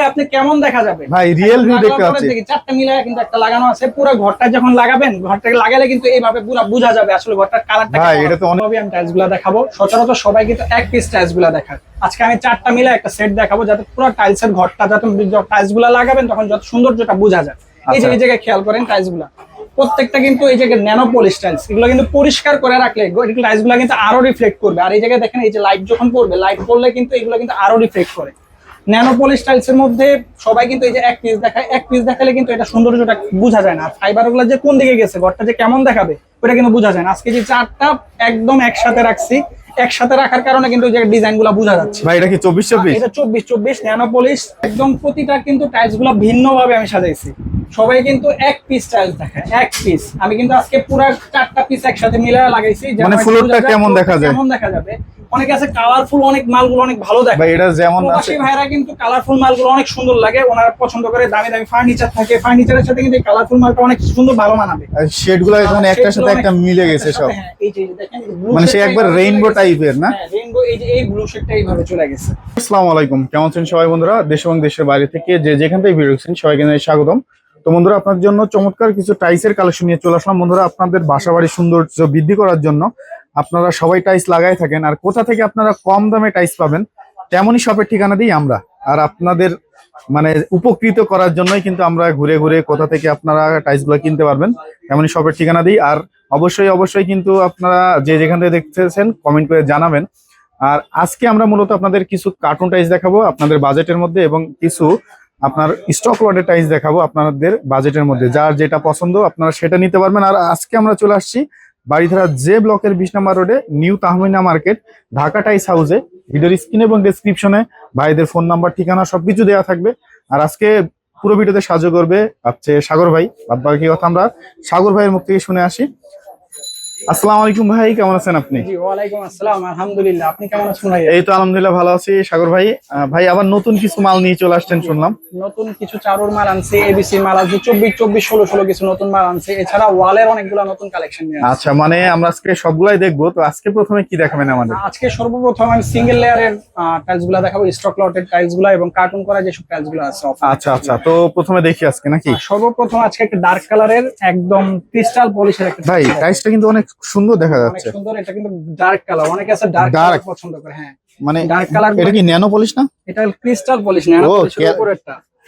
লাগালে আপনি কেমন দেখা যাবে? ভাই রিয়েল ভিউ দেখতে পাচ্ছি। দেখি, চারটা মিলায় কিন্তু একটা লাগানো আছে পুরো ঘরটা যখন লাগাবেন ঘরটাকে লাগালে কিন্তু এইভাবে পুরো বোঝা যাবে আসলে ঘরটার কালারটা ভাই, এটা তো অনেক- আমি টাইলসগুলা দেখাবো। সচরাচর সবাই কিন্তু এক পিস টাইলসগুলা দেখায়। আজকে আমি চারটা মিলে একটা সেট দেখাবো যাতে পুরো টাইলস এর ঘরটা যাতে টাইলসগুলা লাগাবেন তখন যত সৌন্দর্যটা বোঝা যায়। এই যে আচ্ছা। এই জায়গায় খেয়াল করেন টাইলসগুলা প্রত্যেকটা কিন্তু এই জায়গায় ন্যানো পলিশ টাইলস এগুলো কিন্তু পরিষ্কার করে রাখলে টাইলসগুলা কিন্তু আরও রিফ্লেক্ট করবে। আর এই জায়গায় দেখেন এই যে লাইট যখন পড়বে লাইট পড়লে কিন্তু এগুলো কিন্তু আরও রিফ্লেক্ট করে। ন্যানো পলিশ টাইলস এর মধ্যে সবাই কিন্তু এই যে এক পিস দেখায় এক পিস দেখালে কিন্তু এটা সৌন্দর্যটা বোঝা যায় না। আর ফাইবারগুলো যে কোন দিকে গেছে ঘরটা যে কেমন দেখাবে ওটা কিন্তু বোঝা যায় না। আজকে যে চারটা একদম একসাথে রাখছি একসাথে রাখার কারণে কিন্তু যে ডিজাইনগুলা বোঝা যাচ্ছে। ভাই এটা কি চব্বিশ চব্বিশ? এটা চব্বিশ চব্বিশ ন্যানো পলিশ একদম প্রতিটা কিন্তু টাইলসগুলো ভিন্ন ভাবে আমি সাজাইছি। সবাই কিন্তু এক পিস টাইলস দেখায় এক পিস আমি কিন্তু আজকে পুরো চারটা পিস একসাথে মিলে লাগাইছি মানে একটু floor টা বোঝা যায়, কেমন দেখা যায়? কেমন দেখা যাবে। অনেকে আছে কালারফুল অনেক মালগুলো অনেক ভালো দেখে। ভাই এটা যেমন আছে। ভাইরা কিন্তু কালারফুল মালগুলো অনেক সুন্দর লাগে ওনারা পছন্দ করে দামি দামি ফার্নিচার থাকে। ফার্নিচারের সাথে কিন্তু কালারফুল মালটা অনেক সুন্দর ভালো মানাবে। শেডগুলো এখানে একটার সাথে একটা মিলে গেছে সব। হ্যাঁ, এই যে দেখেন মানে সে একবার রেইনবো টাইপের না? হ্যাঁ রেইনবো এই যে এই ব্লু শেডটা এইভাবে চলে গেছে। আসসালামু আলাইকুম কেমন আছেন সবাই বন্ধুরা? দেশ এবং দেশের বাইরে থেকে যে যেখান থেকে ভিডিও দেখছেন সবাইকে স্বাগতম। তো বন্ধুরা আপনার জন্য চমৎকার কিছু টাইসের কালেকশন নিয়ে চলে আসলাম। বন্ধুরা আপনাদের বাসা বাড়ির সৌন্দর্য বৃদ্ধি করার জন্য আপনারা সবাই টাইস লাগাই থাকেন, আর কোথা থেকে আপনারা কম দামে টাইস পাবেন, তেমনই শপের ঠিকানা দিই আমরা। আর আপনাদের মানে উপকৃত করার জন্যই কিন্তু আমরা ঘুরে ঘুরে কোথা থেকে আপনারা টাইসগুলো কিনতে পারবেন, তেমনই শপের ঠিকানা দিই। আর অবশ্যই অবশ্যই কিন্তু আপনারা যে যেখান থেকে দেখতেছেন কমেন্ট করে জানাবেন। আর আজকে আমরা মূলত আপনাদের কিছু কার্টুন টাইস দেখাবো আপনাদের বাজেটের মধ্যে এবং কিছু আপনার স্টক লটের টাইস দেখাবো আপনাদের বাজেটের মধ্যে। যার যেটা পছন্দ আপনারা সেটা নিতে পারবেন। আর আজকে আমরা চলে আসছি বাড়িধারা যে ব্লকের বিশ নাম্বার রোডে new Tahmina market, Dhaka Times হাউসে। ভিডিওর স্ক্রিন এবং ডেসক্রিপশনে ভাইদের ফোন নাম্বার ঠিকানা সবকিছু দেওয়া থাকবে। আর আজকে পুরো ভিডিওতে সাহায্য করবে হচ্ছে সাগর ভাই। বাদ বাকি কথা আমরা সাগর ভাইয়ের মুখ থেকে শুনে আসি। আসসালামু আলাইকুম ভাই কেমন আছেন আপনি? জি ওয়ালাইকুম আসসালাম আলহামদুলিল্লাহ। আপনি কেমন আছেন ভাই এই তো আলহামদুলিল্লাহ ভালো আছি সাগর ভাই। ভাই আবার নতুন কিছু মাল নিয়ে চলে আসছেন শুনলাম। নতুন কিছু চারুর মাল আনছে এবিসি মাল আছে চব্বিশ চব্বিশ ষোলো ষোলো কিছু নতুন মাল আনছে। এছাড়া ওয়ালের অনেকগুলো নতুন কালেকশন নিয়ে আচ্ছা মানে আমরা আজকে সবগুলাই দেখব তো আজকে প্রথমে কি দেখাবেন আমাদের? আজকে সর্বপ্রথম আমি সিঙ্গেল লেয়ারের টাইলসগুলা দেখাবো স্টক লটের টাইলসগুলা এবং কার্টুন করা যেসব টাইলসগুলো আছে আচ্ছা আচ্ছা তো প্রথমে দেখি আজকে নাকি? সর্বপ্রথম আজকে একটা ডার্ক কালারের একদম ক্রিস্টাল পলিশের একটা ভাই। টাইসটা কিন্তু অনেক সুন্দর দেখা যাচ্ছে। সুন্দর এটা কিন্তু ডার্ক কালার অনেকে আছে ডার্ক কালার পছন্দ করে হ্যাঁ। মানে ডার্ক কালার এটা কি ন্যানো পলিশ না? এটা ক্রিস্টাল পলিশ ন্যানো পলিশের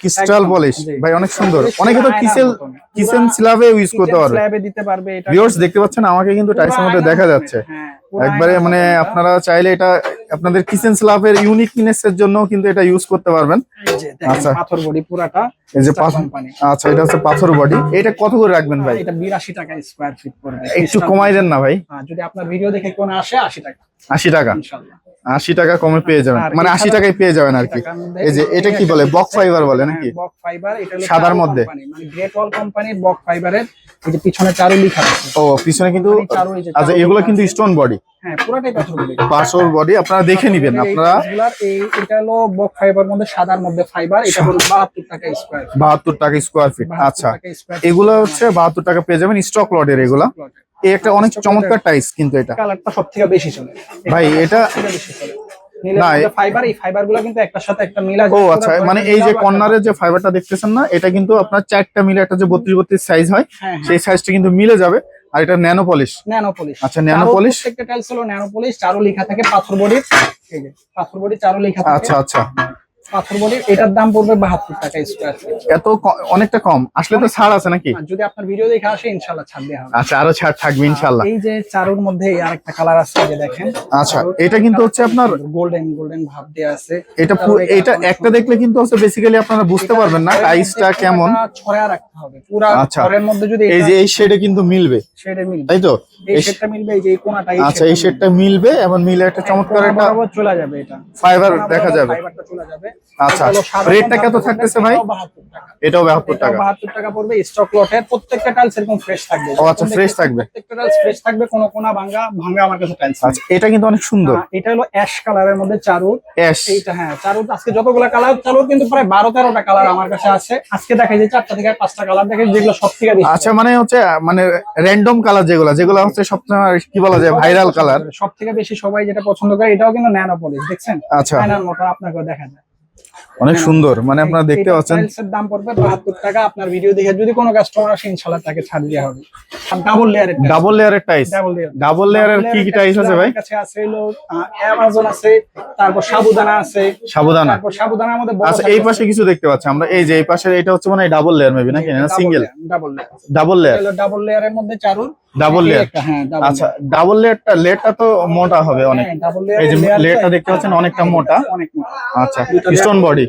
ক্রিস্টাল পলিশ ভাই অনেক সুন্দর। অনেকে তো কিসেল কিচেন পুরা স্ল্যাবে ইউজ করতে পারবে। স্ল্যাবে দিতে পারবে এটা ভিউয়ার্স দেখতে পাচ্ছেন আমাকে কিন্তু টাইসের মধ্যে দেখা যাচ্ছে। হ্যাঁ, একবারে মানে আপনারা চাইলে এটা আপনাদের কিচেন স্ল্যাবের ইউনিকনেস এর জন্য কিন্তু এটা ইউজ করতে পারবেন। এই যে আচ্ছা। পাথর বডি পুরাটা এই যে পাথর। আচ্ছা এটা হচ্ছে পাথর বডি। এটা কত করে রাখবেন ভাই? এটা বিরাশি টাকা স্কোয়ার ফিট পড়বে। একটু কমাই দেন না ভাই। হ্যাঁ, যদি আপনার ভিডিও দেখে কোন আসে আশি টাকা। আশি টাকা? ইনশাল্লাহ আশি টাকা কমে পেয়ে যাবেন। মানে আশি এছাড়া- টাকায় পেয়ে যাবেন আর কি। এই যে এটা কি বলে? বক ফাইবার বলে নাকি? বক ফাইবার এটা হলো সাদার মধ্যে? মানে গ্রেট ওয়াল কোম্পানির বক ফাইবারের এই যে পিছনে চারু লেখা আছে। ও পিছনে কিন্তু যে আচ্ছা এগুলো কিন্তু স্টোন বডি হ্যাঁ পুরাটাই পাথর বডি পাঁচশোর বডি আপনারা দেখে নিবেন আপনারা এই এটা হলো বক ফাইবার মধ্যে সাদার মধ্যে ফাইবার এটা হলো টাকা স্কোয়ার বাহাত্তর টাকা স্কোয়ার ফিট আচ্ছা। এগুলো হচ্ছে বাহাত্তর টাকা পেয়ে যাবেন স্টক লটের এগুলা। এই একটা অনেক চমৎকার টাইস কিন্তু এটা। কালারটা বেশি চলে। ভাই, এটা- সবথেকে বেশি চলে। না, না ফাইবার এই ফাইবার কিন্তু একটার সাথে একটা মিলা ও আচ্ছা মানে এই যে কর্নারের যে ফাইবারটা দেখতেছেন না এটা কিন্তু আপনার চারটা মিলে একটা যে বত্রিশ বত্রিশ সাইজ হয় হ্যাঁ সেই সাইজটা কিন্তু মিলে যাবে। আর এটা ন্যানো পলিশ? Nano polish. আচ্ছা, ন্যানো পলিশ? প্রত্যেকটা টাইলস হলো ন্যানো পলিশ চারু লেখা থাকে পাথর বডি পাথর বডি চারু লেখা থাকে। আচ্ছা আচ্ছা। পাথর বডি এটার দাম পড়বে বাহাত্তর টাকা স্কোয়ার এত অনেকটা কম। আসলে তো ছাড় আছে নাকি? যদি আপনার ভিডিও দেখে আসে ইনশাল্লাহ ছাড় দেওয়া হবে। আচ্ছা আরও ছাড় থাকবে ইনশাল্লাহ এই যে চারুর মধ্যে এই আরেকটা কালার আছে যে দেখেন। আচ্ছা এটা কিন্তু হচ্ছে আপনার গোল্ডেন গোল্ডেন ভাব দেওয়া আছে। এটা এটা একটা দেখলে কিন্তু হচ্ছে বেসিক্যালি আপনারা বুঝতে পারবেন না টাইসটা কেমন। ছড়া রাখতে হবে। পুরা আচ্ছা। ঘরের মধ্যে যদি এই যে এই শেডে কিন্তু মিলবে। শেডে মিলবে। তাই তো? এই শেডটা মিলবে এই যে কোনাটা আচ্ছা এই শেডটা মিলবে। এবং মিলে একটা চমৎকার একটা চলে যাবে এটা। ফাইবার দেখা যাবে। ফাইবারটা চলে যাবে। আচ্ছা, সাদা রেটটা কত থাকতেছে ভাই? এটাও 72 টাকা। এটাও বাহাত্তর টাকা। পড়বে স্টক লটের প্রত্যেকটা টাইলস এরকম ফ্রেশ থাকবে। ও আচ্ছা, fresh থাকবে। প্রত্যেকটা টাইলস ফ্রেশ থাকবে কোনো কোনা ভাঙা ভাঙা আমার কাছে টাইলস আচ্ছা এটা কিন্তু অনেক সুন্দর। এটা হলো অ্যাশ কালারের মধ্যে চারু অ্যাশ এইটা হ্যাঁ আজকে যতগুলো কালার চারুর কিন্তু প্রায় বারো তেরোটা কালার আমার কাছে আছে। আজকে দেখা যায় চারটা থেকে পাঁচটা কালার দেখে যেগুলো সব থেকে বেশি। আচ্ছা মানে হচ্ছে মানে র্যান্ডম কালার যেগুলো যেগুলো হচ্ছে সবসময় কি বলা যায় ভাইরাল কালার সব থেকে বেশি সবাই যেটা পছন্দ করে এটাও কিন্তু ন্যানোপলিশ দেখছেন? আচ্ছা। মতো আপনাকেও দেখা যায় অনেক সুন্দর। মানে আপনারা দেখতে পাচ্ছেন। টাইলসের দাম পড়বে বাহাত্তর টাকা। আপনার ভিডিও দেখে যদি কোনো কাস্টমার আসে ইনশাল্লাহ তাকে ছাড় দেওয়া হবে। ডাবল লেয়ারের ডাবল লেয়ারের টাইস ডাবল লেয়ার ডাবল লেয়ারের কি কি টাইস আছে ভাই? কাছে আছে হলো অ্যামাজন আছে তারপর সাবুদানা আছে। সাবুদানা। তারপর সাবুদানার মধ্যে আচ্ছা এই পাশে কিছু দেখতে পাচ্ছি আমরা। এই যে এই পাশে এটা হচ্ছে মানে ডাবল লেয়ার মেবি নাকি? না single double layer double layer double লেয়ারের মধ্যে চারুর ডাবল লেয়ার হ্যাঁ ডাবল আচ্ছা ডাবল লেয়ারটা লেয়ারটা তো মোটা হবে অনেক। ডাবল এই যে লেয়ারটা দেখতে পাচ্ছেন অনেকটা মোটা। আচ্ছা স্টোন বডি।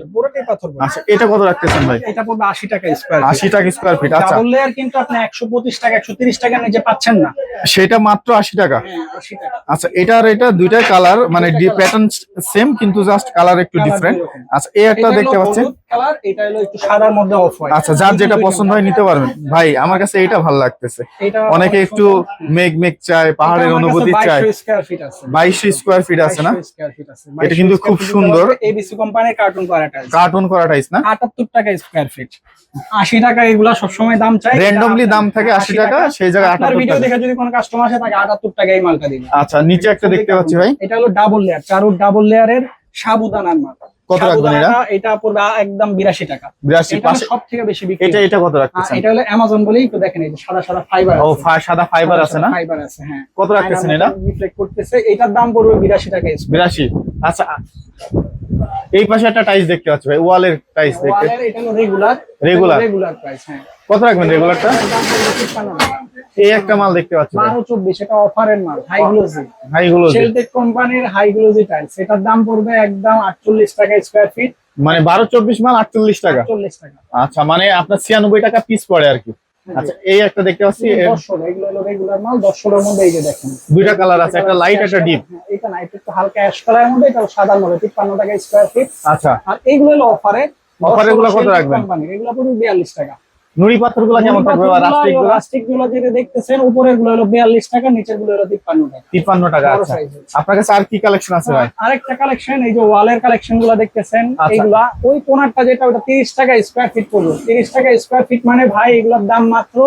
আচ্ছা এটা কত রাখতেছেন ভাই? এটা পড়বে আশি টাকা স্কোয়ার আশি টাকা স্কোয়ার ফিট আচ্ছা। ডাবল লেয়ার কিন্তু আপনি একশো পঁচিশ টাকা একশো তিরিশ টাকা নিচে পাচ্ছেন না। সেটা মাত্র আশি টাকা। হ্যাঁ আশি টাকা। আচ্ছা এটা আর এটা দুইটাই কালার মানে প্যাটার্ন সেম কিন্তু জাস্ট কালার একটু ডিফারেন্ট আচ্ছা এই একটা দেখতে পাচ্ছেন। কালার এটা হলো একটু সাদার মধ্যে অফ হোয়াইট আচ্ছা যার যেটা পছন্দ হয় নিতে পারবেন। ভাই আমার কাছে এটা ভালো লাগতেছে। অনেকে একটু মেঘ মেঘ চায় পাহাড়ের অনুভূতি চায়। স্কয়ার ফিট আছে। স্কোয়ার ফিট আছে না? 2200। এটা কিন্তু খুব সুন্দর। এবিসি কোম্পানির কার্টুন করা কার্টুন করা টাইস না? আটাত্তর টাকা স্কোয়ার ফিট আশি টাকা এগুলা সবসময় দাম চাই। Randomly দাম থাকে 80 টাকা, সেই জায়গায় 78 ভিডিও টাকা। দেখে যদি কোনো কাস্টমার আসে তাকে আটাত্তর টাকা এই মালটা দিবে। আচ্ছা নিচে একটা দেখতে পাচ্ছি ভাই। এটা হলো ডাবল লেয়ার চারুর ডাবল লেয়ারের সাবুদানার মাল। কত রাখবেন এটা? এটা পড়বে একদম বিরাশি টাকা। বিরাশি এটা পাশে সব থেকে বেশি বিক্রি এটা এটা কত রাখতেছেন? এটা হলো অ্যামাজন বলেই তো দেখেন এই যে সাদা সাদা ফাইবার ও ফা- সাদা ফাইবার আছে না? ফাইবার আছে হ্যাঁ। কত রাখতেছেন এটা? রিফ্লেক্ট করতেছে এটার দাম পড়বে বিরাশি টাকা স্কয়ার বিরাশি। আচ্ছা এই পাশে একটা টাইস দেখতে পাচ্ছি ভাই ওয়ালের টাইস দেখতে। ওয়ালের এটা রেগুলার Regular? রেগুলার প্রাইস হ্যাঁ। কত রাখবেন রেগুলারটা এটার দাম পড়বে 56 টাকা। এই একটা মাল দেখতে পাচ্ছি। ভাই বারো চব্বিশ এটা অফারের মাল হাই গ্লোজি ভাই এগুলো যে। শেলটেক কোম্পানির হাই গ্লোজি টাইলস এটার দাম পড়বে একদম আটচল্লিশ টাকা স্কোয়ার ফিট মানে বারো চব্বিশ মাল আটচল্লিশ টাকা? আটচল্লিশ টাকা। আচ্ছা মানে আপনার ছিয়ানব্বই টাকা পিস পড়ে আর কি। আচ্ছা এই একটা দেখতে পাচ্ছি এর দশ ষোলো এগুলো হলো রেগুলার মাল দশ ষোলোর মধ্যে এই যে দেখেন। দুইটা কালার আছে একটা লাইট একটা ডিপ হ্যাঁ, এটা না এটা একটু হালকা অ্যাশ কালারের মধ্যে এটা সাদার মধ্যে তিপ্পান্ন টাকা স্কোয়ার ফিট আচ্ছা। আর এইগুলো হলো অফারে Offer এগুলো কত রাখবেন? এগুলো পুরো বিয়াল্লিশ টাকা। নুড়ি পাথরগুলো কেমন থাকবে বা রাস্টিকগুলা রাস্টিকগুলো। যেটা দেখতেছেন উপরেরগুলো হলো বিয়াল্লিশ টাকা নিচেরগুলো হলো তিপ্পান্ন টাকা। তিপ্পান্ন টাকা আচ্ছা। আপনার কাছে আর কি কালেকশন আছে ভাই? আরেকটা কালেকশন এই যে ওয়ালের কালেকশনগুলো দেখতেছেন আচ্ছা। এইগুলা ওই কোনারটা যেটা ওটা তিরিশ টাকা স্কোয়ার ফিট পড়বে। তিরিশ টাকা স্কোয়ার ফিট মানে ভাই এগুলোর দাম মাত্র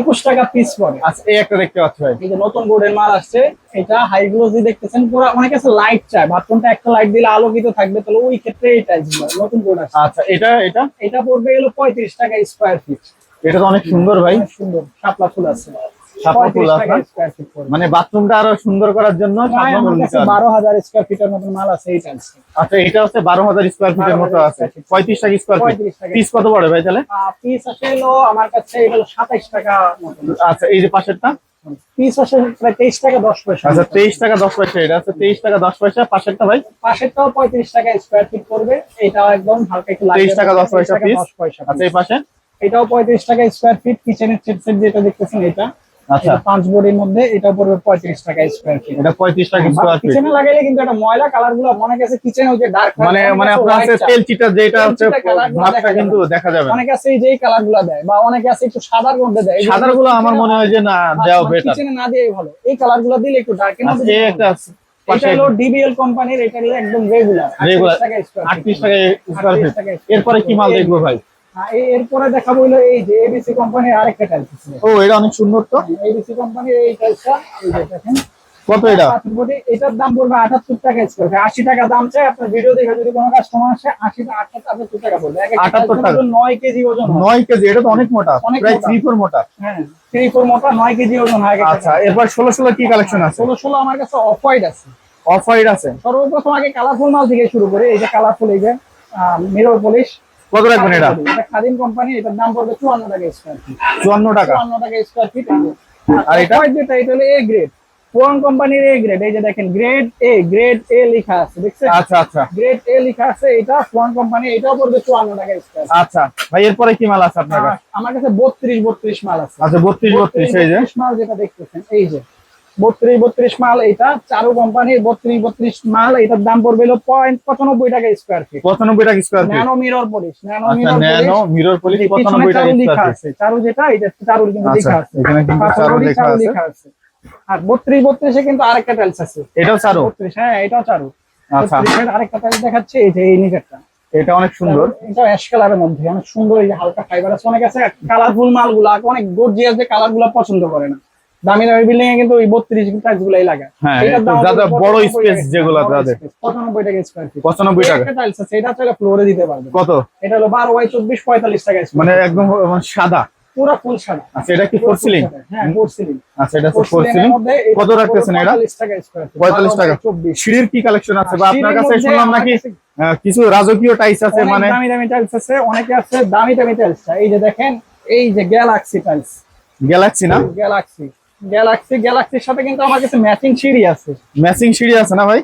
একুশ টাকা পিস পড়ে আচ্ছা এই একটা দেখতে পাচ্ছি ভাই। এই যে নতুন বোর্ডের মাল আসছে এটা হাই গ্লোজি দেখতেছেন পুরো অনেকে আছে লাইট চায় বাথরুমটা একটা লাইট দিলে আলোকিত থাকবে তাহলে ওই ক্ষেত্রে এই নতুন বোর্ড আসছে। আচ্ছা এটা এটা? এটা পড়বে হলো পঁয়ত্রিশ টাকা স্কোয়ার ফিট এটা তো অনেক সুন্দর ভাই। সুন্দর শাপলা ফুল আছে। শাপলা ফুল 35 আছে টাকা না? স্কোয়ার ফিট পড়বে। মানে বাথরুমটা আরও সুন্দর করার জন্য। বারো হাজার স্কোয়ার ফিটের মতন মাল আছে এই আচ্ছা এটা হচ্ছে বারো হাজার স্কোয়ার ফিটের মতো আছে। পঁয়ত্রিশ টাকা স্কোয়ার ফিট পিস কত পড়ে ভাই তাহলে? পিস হলো আমার কাছে সাতাইশ টাকা আচ্ছা এই যে পাশেরটা? তেইশ টাকা দশ পয়সা। আচ্ছা তেইশ টাকা দশ পয়সা এটা। আছে তেইশ টাকা দশ পয়সা। পাশেরটা ভাই? পাশেরটাও পঁয়ত্রিশ টাকা স্কোয়ার ফিট পড়বে। এটাও একদম হালকা একটু তেইশ টাকা দশ পয়সা পিস আচ্ছা এই পাশে? এটাও পঁয়ত্রিশ টাকা স্কোয়ার ফিট কিচেনের সেট যেটা দেখতেছেন এটা। আচ্ছা। পাঁচ মধ্যে এটা পড়বে পঁয়ত্রিশ টাকা স্কোয়ার ফিট এটা পঁয়ত্রিশ টাকা স্কোয়ার ফিট কিচেনে লাগাইলে কিন্তু এটা ময়লা কালারগুলো কাছে কিচেনে ওই যে ডার্ক মানে মানে আপনার আছে তেল যেটা হচ্ছে তেল চিটা colour গুলো ভাবটা কিন্তু দেখা যাবে না। আছে এই যে কালারগুলো দেয় বা অনেকে আছে একটু সাদার মধ্যে দেয়। সাদারগুলো আমার মনে হয় যে না দেওয়া বেটার কিচেনে না দিয়ে ভালো। এই কালারগুলো দিলে একটু ডার্ক এই একটা আছে। এটা হলো ডিবিএল কোম্পানির এটা হলো একদম রেগুলার Regular, টাকা টাকা স্কোয়ার 38 ফিট এরপরে কি মাল দেখব ভাই? এরপরে দেখাবো হলো এই যে এবিসি কোম্পানির আরেকটা টাইলস ও এটা অনেক সুন্দর তো। এবিসি কোম্পানির এই টাইলসটা এই যে দেখেন। কত এটা? এটার দাম পড়বে আটাত্তর টাকা স্কোয়ার ফিট আশি টাকা দাম চাই আপনার ভিডিও দেখে যদি কোনো কাস্টমার আসে আশি আটাত্তর টাকা পড়বে এক একটা 78 tiles টাকা। নয় কেজি ওজন নয় কেজি এটা তো অনেক মোটা। প্রায়। থ্রি ফোর মোটা। হ্যাঁ থ্রি ফোর মোটা নয় কেজি ওজন হয় আচ্ছা এরপর ষোলো ষোলো কি কালেকশন আছে? ষোলো ষোলো আমার কাছে অফ হোয়াইট আছে। অফ হোয়াইট আছে। সর্বপ্রথম আগে কালারফুল মাল থেকে শুরু করে এই যে কালারফুল এই যে মিরর পলিশ কত রাখবেন এটা? এটা খাদিম কোম্পানি এটার দাম পড়বে চুয়ান্ন টাকা স্কোয়ার ফিট চুয়ান্ন টাকা। চুয়ান্ন টাকা স্কোয়ার ফিট আর এটা? যেটা এটা হলো এ গ্রেড পুরান কোম্পানির এ গ্রেড এই যে দেখেন গ্রেড এ গ্রেড এ লেখা আছে দেখছেন? আচ্ছা আচ্ছা। গ্রেড এ লেখা আছে এটা পুরান কোম্পানি এটাও পড়বে চুয়ান্ন টাকা স্কোয়ার আচ্ছা ভাই এরপরে কি মাল আছে আপনার কাছে? আমার কাছে বত্রিশ বত্রিশ মাল আছে। আচ্ছা বত্রিশ বত্রিশ এই যে। মাল যেটা দেখতেছেন এই যে। বত্রিশ বত্রিশ মাল এটা চারু কোম্পানির বত্রিশ বত্রিশ মাল এটার দাম পড়বে হলো পয়েন্ট পঁচানব্বই টাকা স্কোয়ার ফিট পঁচানব্বই টাকা square feet nano mirror polish nano mirror polish পঁচানব্বই টাকা লেখা আছে। চারু যেটা এটা চারুর কিন্তু আচ্ছা, লেখা আছে। এখানে কিন্তু চারু লেখা আছে। আর বত্রিশ বত্রিশে কিন্তু আরেকটা টাইলস আছে। এটাও চারো? বত্রিশ হ্যাঁ এটাও চারু। আচ্ছা। আরেকটা টাইলস দেখাচ্ছে এই যে এই নিচেরটা এটা অনেক সুন্দর। এটা অ্যাশ কালারের মধ্যে অনেক সুন্দর এই যে হালকা ফাইবার আছে। অনেক আছে কালারফুল মালগুলা অনেক গর্জিয়াস যে কালারগুলা পছন্দ করে না। দামি দামি বিল্ডিং এ কিন্তু ওই বত্রিশ টাইলস গুলাই লাগে। হ্যাঁ, যাদের বড় 95 space টাকা। যেগুলো তাদের। 95 টাকা স্কয়ার ফিট পঁচানব্বই টাকা। টাইলস আছে এটা চাইলে ফ্লোরে দিতে পারবে। কত? এটা হলো বারো বাই চব্বিশ পঁয়তাল্লিশ টাকা মানে একদম মানে সাদা। পুরো ফুল সাদা। আচ্ছা এটা কি ফোর সিলিং হ্যাঁ ফোর সিলিং আচ্ছা এটা ফোর ফোর সিলিং কত রাখতেছেন এটা? 45 টাকা স্কয়ার 45 টাকা। চব্বিশ। সিঁড়ির কি কালেকশন আছে? বা আপনার কাছে শুনলাম নাকি কিছু রাজকীয় টাইস আছে মানে দামি দামি টাইলস আছে অনেকে আছে দামি দামি টাইলস এই যে দেখেন এই যে গ্যালাক্সি টাইলস গ্যালাক্সি না? গ্যালাক্সি গ্যালাক্সি গ্যালাক্সির সাথে কিন্তু আমার কাছে ম্যাচিং সিঁড়ি আছে। ম্যাচিং সিঁড়ি আছে না ভাই?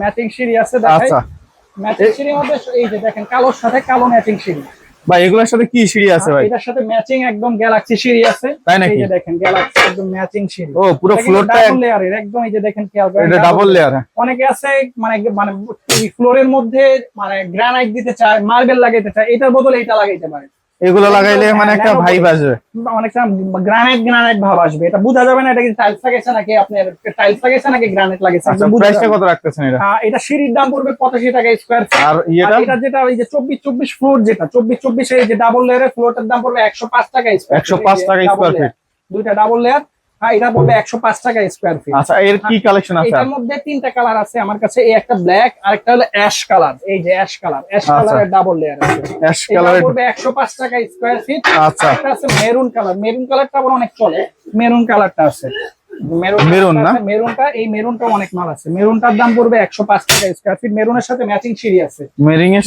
ম্যাচিং সিঁড়ি আছে দেখাই। আচ্ছা। ম্যাচিং সিঁড়ির মধ্যে এই যে দেখেন কালোর সাথে কালো ম্যাচিং সিঁড়ি। ভাই এগুলোর সাথে কি সিঁড়ি আছে ভাই? এটার সাথে ম্যাচিং একদম গ্যালাক্সি সিঁড়ি আছে। তাই নাকি? এই যে দেখেন গ্যালাক্সি একদম ম্যাচিং সিঁড়ি। ও পুরো ফ্লোরটা ডাবল লেয়ারের একদম এই যে দেখেন খেয়াল করেন এটা ডাবল লেয়ার অনেকে আছে মানে মানে ফ্লোরের মধ্যে মানে গ্রানাইট দিতে চায় মার্বেল লাগাইতে চায় এটার বদলে এটা লাগাইতে পারে। এগুলো লাগাইলে মানে একটা ভাইব আসবে। অনেকটা গ্রানাইট গ্রানাইট ভাব আসবে। এটা বোঝা যাবে না এটা কি টাইলস লাগাইছে নাকি আপনার টাইলস লাগাইছে নাকি গ্রানাইট লাগাইছে? আচ্ছা প্রাইসটা কত রাখতেছেন এটা। এটা সিঁড়ির দাম পড়বে পঁচাশি টাকা স্কয়ার ফিট আর এটা এটা যেটা ওই যে চব্বিশ চব্বিশ ফ্লোর যেটা চব্বিশ চব্বিশ এই যে ডাবল লেয়ারের ফ্লোরটার দাম পড়বে একশো পাঁচ টাকা স্কোয়ার 105 টাকা স্কয়ার ফিট দুইটা ডাবল লেয়ার হ্যাঁ এটা পড়বে টাকা স্কোয়ার ফিট আচ্ছা এর কি কালেকশন আছে? এটার মধ্যে তিনটা কালার আছে। আমার কাছে এই একটা ব্ল্যাক আর একটা হলো অ্যাশ কালার এই যে অ্যাশ কালার অ্যাশ আচ্ছা। কালারের ডাবল লেয়ার আছে। অ্যাশ কালারের পড়বে একশো পাঁচ টাকা স্কোয়ার ফিট আচ্ছা। একটা আছে মেরুন কালার মেরুন কালারটা আবার অনেক চলে। মেরুন কালারটা আছে। মেরুন মেরুন না? মেরুনটা এই মেরুনটা অনেক মাল আছে। মেরুনটার দাম পড়বে একশো পাঁচ টাকা স্কোয়ার ফিট মেরুনের সাথে ম্যাচিং সিঁড়ি আছে। মেরিং এর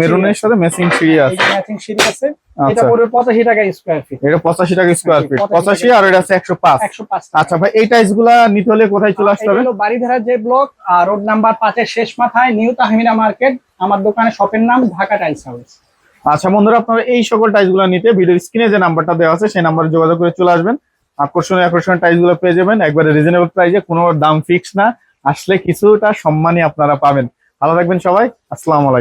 মেরুনের সাথে ম্যাচিং সিঁড়ি আছে যে ম্যাচিং সিঁড়ি আছে এটা আচ্ছা। পড়বে পঁচাশি টাকা স্কোয়ার ফিট এটা পঁচাশি টাকা স্কোয়ার ফিট 85 আর এটা আছে আচ্ছা ভাই এই নিতে হলে কোথায় চলে আসতে হবে? বাড়িধারা যে ব্লক আর রোড নাম্বার পাঁচের শেষ মাথায় নিউ তাহমিনা মার্কেট। আমার দোকানে শপের নাম ঢাকা টাইলস হাউস আচ্ছা বন্ধুরা আপনারা এই সকল টাইলসগুলো নিতে ভিডিও স্ক্রিনে যে নাম্বারটা দেওয়া আছে সেই নাম্বারে যোগাযোগ করে চলে আসবেন। আকর্ষণীয় আকর্ষণীয় টাইলসগুলো পেয়ে যাবেন। একবারে রিজনেবল প্রাইসে কোনো দাম ফিক্স না। আসলে কিছুটা সম্মানই আপনারা পাবেন। ভালো থাকবেন সবাই। আসসালামু আলাইকুম।